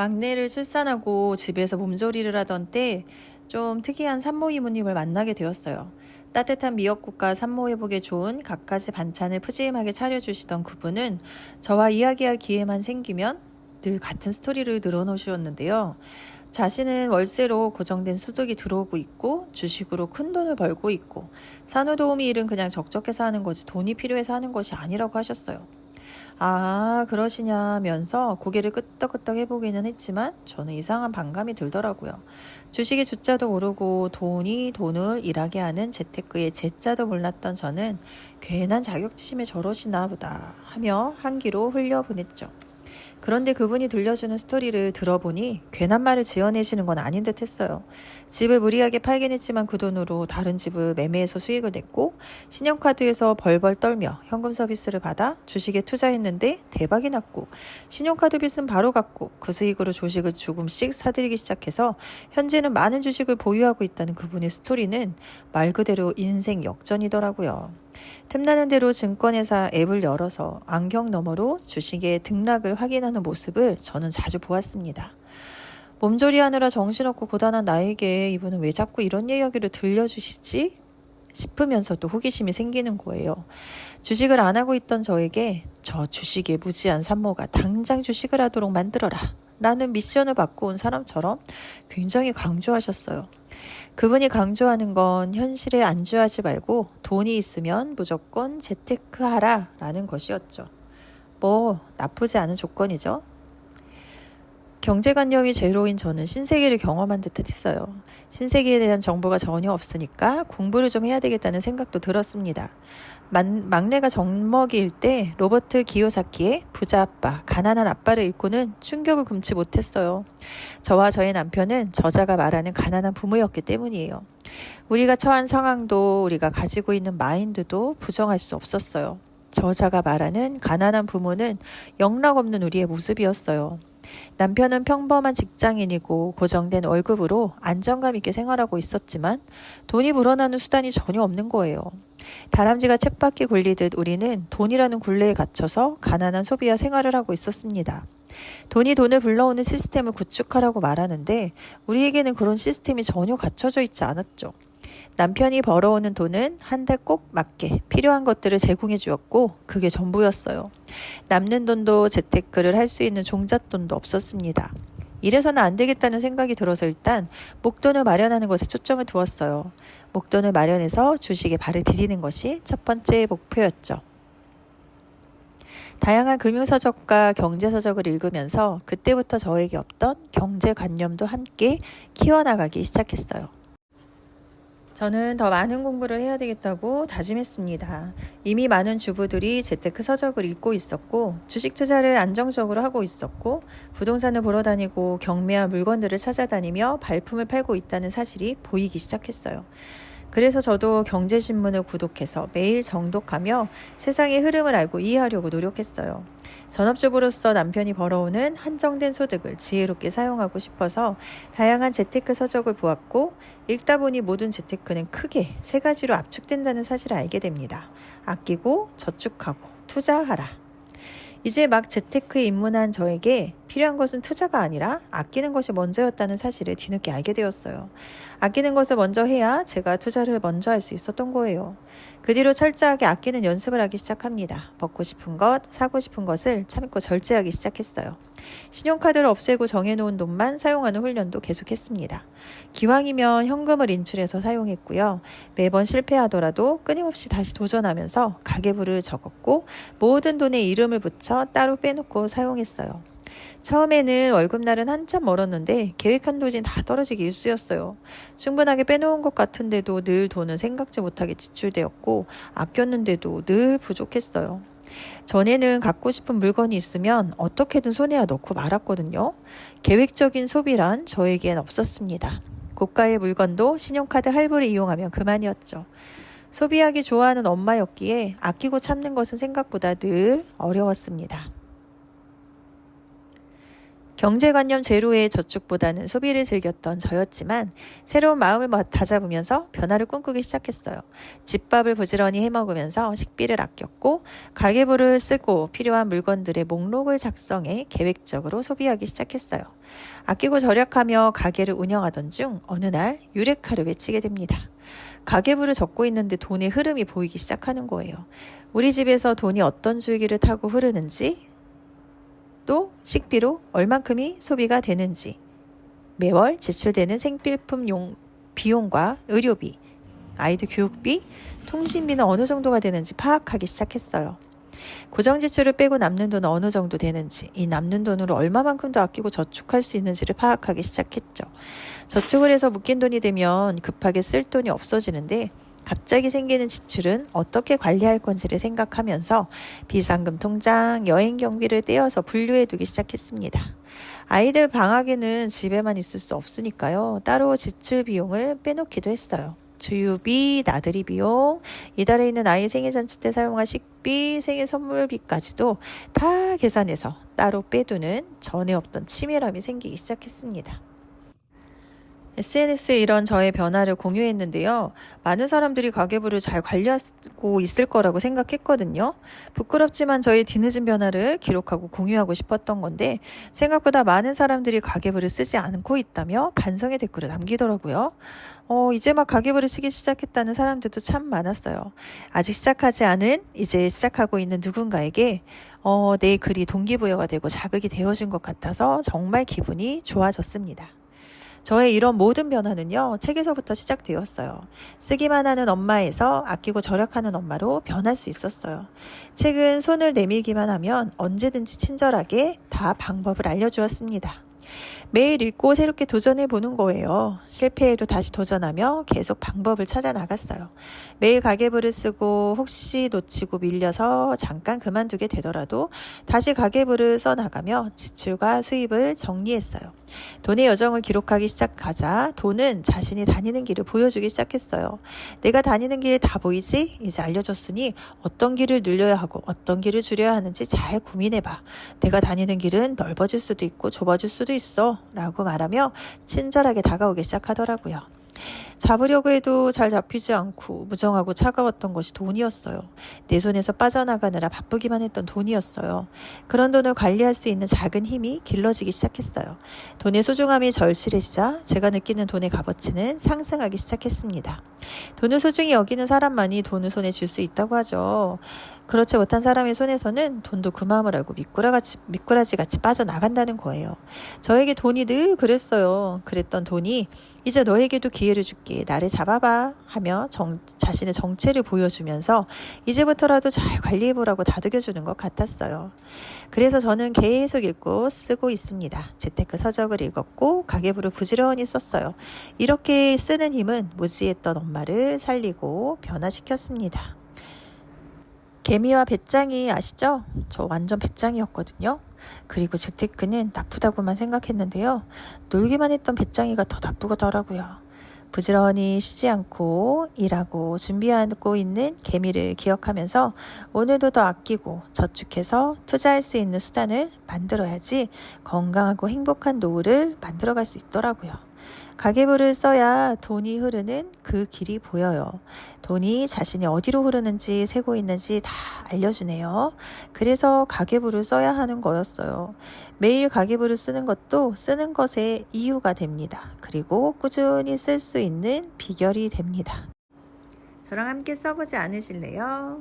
막내를 출산하고 집에서 몸조리를 하던 때 좀 특이한 산모 이모님을 만나게 되었어요. 따뜻한 미역국과 산모 회복에 좋은 갖가지 반찬을 푸짐하게 차려주시던 그분은 저와 이야기할 기회만 생기면 늘 같은 스토리를 늘어놓으셨는데요. 자신은 월세로 고정된 수득이 들어오고 있고 주식으로 큰 돈을 벌고 있고 산후도우미 일은 그냥 적적해서 하는 거지 돈이 필요해서 하는 것이 아니라고 하셨어요. 아, 그러시냐면서 고개를 끄덕끄덕 해보기는 했지만 저는 이상한 반감이 들더라고요. 주식의 주자도 오르고 돈이 돈을 일하게 하는 재테크의 재자도 몰랐던 저는 괜한 자격지심에 저러시나 보다 하며 한기로 흘려보냈죠. 그런데 그분이 들려주는 스토리를 들어보니 괜한 말을 지어내시는 건 아닌 듯 했어요. 집을 무리하게 팔긴 했지만 그 돈으로 다른 집을 매매해서 수익을 냈고 신용카드에서 벌벌 떨며 현금 서비스를 받아 주식에 투자했는데 대박이 났고 신용카드 빚은 바로 갚고 그 수익으로 주식을 조금씩 사들이기 시작해서 현재는 많은 주식을 보유하고 있다는 그분의 스토리는 말 그대로 인생 역전이더라고요. 틈나는 대로 증권회사 앱을 열어서 안경 너머로 주식의 등락을 확인하는 모습을 저는 자주 보았습니다. 몸조리하느라 정신없고 고단한 나에게 이분은 왜 자꾸 이런 이야기를 들려주시지? 싶으면서도 호기심이 생기는 거예요. 주식을 안 하고 있던 저에게 저 주식에 무지한 산모가 당장 주식을 하도록 만들어라. 라는 미션을 받고 온 사람처럼 굉장히 강조하셨어요. 그분이 강조하는 건 현실에 안주하지 말고 돈이 있으면 무조건 재테크하라 라는 것이었죠. 뭐 나쁘지 않은 조건이죠. 경제관념이 제로인 저는 신세계를 경험한 듯 했어요. 신세계에 대한 정보가 전혀 없으니까 공부를 좀 해야 되겠다는 생각도 들었습니다. 만, 막내가 정먹이일 때 로버트 기요사키의 부자 아빠, 가난한 아빠를 읽고는 충격을 금치 못했어요. 저와 저의 남편은 저자가 말하는 가난한 부모였기 때문이에요. 우리가 처한 상황도 우리가 가지고 있는 마인드도 부정할 수 없었어요. 저자가 말하는 가난한 부모는 영락 없는 우리의 모습이었어요. 남편은 평범한 직장인이고 고정된 월급으로 안정감 있게 생활하고 있었지만 돈이 불어나는 수단이 전혀 없는 거예요. 다람쥐가 쳇바퀴 굴리듯 우리는 돈이라는 굴레에 갇혀서 가난한 소비와 생활을 하고 있었습니다. 돈이 돈을 불러오는 시스템을 구축하라고 말하는데 우리에게는 그런 시스템이 전혀 갖춰져 있지 않았죠. 남편이 벌어오는 돈은 한달꼭 맞게 필요한 것들을 제공해 주었고 그게 전부였어요. 남는 돈도 재테크를 할 수 있는 종잣돈도 없었습니다. 이래서는 안 되겠다는 생각이 들어서 일단 목돈을 마련하는 것에 초점을 두었어요. 목돈을 마련해서 주식에 발을 디디는 것이 첫 번째 목표였죠. 다양한 금융서적과 경제서적을 읽으면서 그때부터 저에게 없던 경제관념도 함께 키워나가기 시작했어요. 저는 더 많은 공부를 해야 되겠다고 다짐했습니다. 이미 많은 주부들이 재테크 서적을 읽고 있었고, 주식 투자를 안정적으로 하고 있었고, 부동산을 보러 다니고 경매한 물건들을 찾아다니며 발품을 팔고 있다는 사실이 보이기 시작했어요. 그래서 저도 경제신문을 구독해서 매일 정독하며 세상의 흐름을 알고 이해하려고 노력했어요. 전업주부로서 남편이 벌어오는 한정된 소득을 지혜롭게 사용하고 싶어서 다양한 재테크 서적을 보았고 읽다 보니 모든 재테크는 크게 세 가지로 압축된다는 사실을 알게 됩니다. 아끼고 저축하고 투자하라. 이제 막 재테크에 입문한 저에게 필요한 것은 투자가 아니라 아끼는 것이 먼저였다는 사실을 뒤늦게 알게 되었어요. 아끼는 것을 먼저 해야 제가 투자를 먼저 할 수 있었던 거예요. 그 뒤로 철저하게 아끼는 연습을 하기 시작합니다. 먹고 싶은 것, 사고 싶은 것을 참고 절제하기 시작했어요. 신용카드를 없애고 정해놓은 돈만 사용하는 훈련도 계속했습니다. 기왕이면 현금을 인출해서 사용했고요. 매번 실패하더라도 끊임없이 다시 도전하면서 가계부를 적었고 모든 돈에 이름을 붙여 따로 빼놓고 사용했어요. 처음에는 월급날은 한참 멀었는데 계획한 돈이 다 떨어지기 일쑤였어요. 충분하게 빼놓은 것 같은데도 늘 돈은 생각지 못하게 지출되었고 아꼈는데도 늘 부족했어요. 전에는 갖고 싶은 물건이 있으면 어떻게든 손에야 넣고 말았거든요. 계획적인 소비란 저에겐 없었습니다. 고가의 물건도 신용카드 할부를 이용하면 그만이었죠. 소비하기 좋아하는 엄마였기에 아끼고 참는 것은 생각보다 늘 어려웠습니다. 경제관념 제로의 저축보다는 소비를 즐겼던 저였지만 새로운 마음을 뭐 다잡으면서 변화를 꿈꾸기 시작했어요. 집밥을 부지런히 해먹으면서 식비를 아꼈고 가계부를 쓰고 필요한 물건들의 목록을 작성해 계획적으로 소비하기 시작했어요. 아끼고 절약하며 가게를 운영하던 중 어느 날 유레카를 외치게 됩니다. 가계부를 적고 있는데 돈의 흐름이 보이기 시작하는 거예요. 우리 집에서 돈이 어떤 줄기를 타고 흐르는지 또 식비로 얼만큼이 소비가 되는지 매월 지출되는 생필품 용 비용과 의료비, 아이들 교육비, 통신비는 어느 정도가 되는지 파악하기 시작했어요. 고정 지출을 빼고 남는 돈은 어느 정도 되는지, 이 남는 돈으로 얼마만큼 더 아끼고 저축할 수 있는지를 파악하기 시작했죠. 저축을 해서 묶인 돈이 되면 급하게 쓸 돈이 없어지는데 갑자기 생기는 지출은 어떻게 관리할 건지를 생각하면서 비상금 통장, 여행 경비를 떼어서 분류해 두기 시작했습니다. 아이들 방학에는 집에만 있을 수 없으니까요. 따로 지출 비용을 빼놓기도 했어요. 주유비, 나들이 비용, 이달에 있는 아이 생일 잔치 때 사용할 식비, 생일 선물비까지도 다 계산해서 따로 빼두는 전에 없던 치밀함이 생기기 시작했습니다. SNS에 이런 저의 변화를 공유했는데요. 많은 사람들이 가계부를 잘 관리하고 있을 거라고 생각했거든요. 부끄럽지만 저의 뒤늦은 변화를 기록하고 공유하고 싶었던 건데 생각보다 많은 사람들이 가계부를 쓰지 않고 있다며 반성의 댓글을 남기더라고요. 어, 이제 막 가계부를 쓰기 시작했다는 사람들도 참 많았어요. 아직 시작하지 않은 이제 시작하고 있는 누군가에게 어, 내 글이 동기부여가 되고 자극이 되어준 것 같아서 정말 기분이 좋아졌습니다. 저의 이런 모든 변화는요, 책에서부터 시작되었어요. 쓰기만 하는 엄마에서 아끼고 절약하는 엄마로 변할 수 있었어요. 책은 손을 내밀기만 하면 언제든지 친절하게 다 방법을 알려주었습니다. 매일 읽고 새롭게 도전해 보는 거예요. 실패해도 다시 도전하며 계속 방법을 찾아 나갔어요. 매일 가계부를 쓰고 혹시 놓치고 밀려서 잠깐 그만두게 되더라도 다시 가계부를 써 나가며 지출과 수입을 정리했어요. 돈의 여정을 기록하기 시작하자 돈은 자신이 다니는 길을 보여주기 시작했어요. 내가 다니는 길 다 보이지? 이제 알려줬으니 어떤 길을 늘려야 하고 어떤 길을 줄여야 하는지 잘 고민해봐. 내가 다니는 길은 넓어질 수도 있고 좁아질 수도 있어. 라고 말하며 친절하게 다가오기 시작하더라고요. 잡으려고 해도 잘 잡히지 않고 무정하고 차가웠던 것이 돈이었어요. 내 손에서 빠져나가느라 바쁘기만 했던 돈이었어요. 그런 돈을 관리할 수 있는 작은 힘이 길러지기 시작했어요. 돈의 소중함이 절실해지자 제가 느끼는 돈의 값어치는 상승하기 시작했습니다. 돈을 소중히 여기는 사람만이 돈을 손에 줄 수 있다고 하죠. 그렇지 못한 사람의 손에서는 돈도 그 마음을 알고 미꾸라같이, 미꾸라지 같이 빠져나간다는 거예요. 저에게 돈이 늘 그랬어요. 그랬던 돈이 이제 너에게도 기회를 줄게. 나를 잡아봐. 하며 정, 자신의 정체를 보여주면서 이제부터라도 잘 관리해보라고 다독여주는 것 같았어요. 그래서 저는 계속 읽고 쓰고 있습니다. 재테크 서적을 읽었고 가계부를 부지런히 썼어요. 이렇게 쓰는 힘은 무지했던 엄마를 살리고 변화시켰습니다. 개미와 배짱이 아시죠? 저 완전 배짱이었거든요. 그리고 재테크는 나쁘다고만 생각했는데요. 놀기만 했던 배짱이가 더 나쁘더라고요. 부지런히 쉬지 않고 일하고 준비하고 있는 개미를 기억하면서 오늘도 더 아끼고 저축해서 투자할 수 있는 수단을 만들어야지 건강하고 행복한 노후를 만들어갈 수 있더라고요. 가계부를 써야 돈이 흐르는 그 길이 보여요. 돈이 자신이 어디로 흐르는지 세고 있는지 다 알려주네요. 그래서 가계부를 써야 하는 거였어요. 매일 가계부를 쓰는 것도 쓰는 것의 이유가 됩니다. 그리고 꾸준히 쓸 수 있는 비결이 됩니다. 저랑 함께 써보지 않으실래요?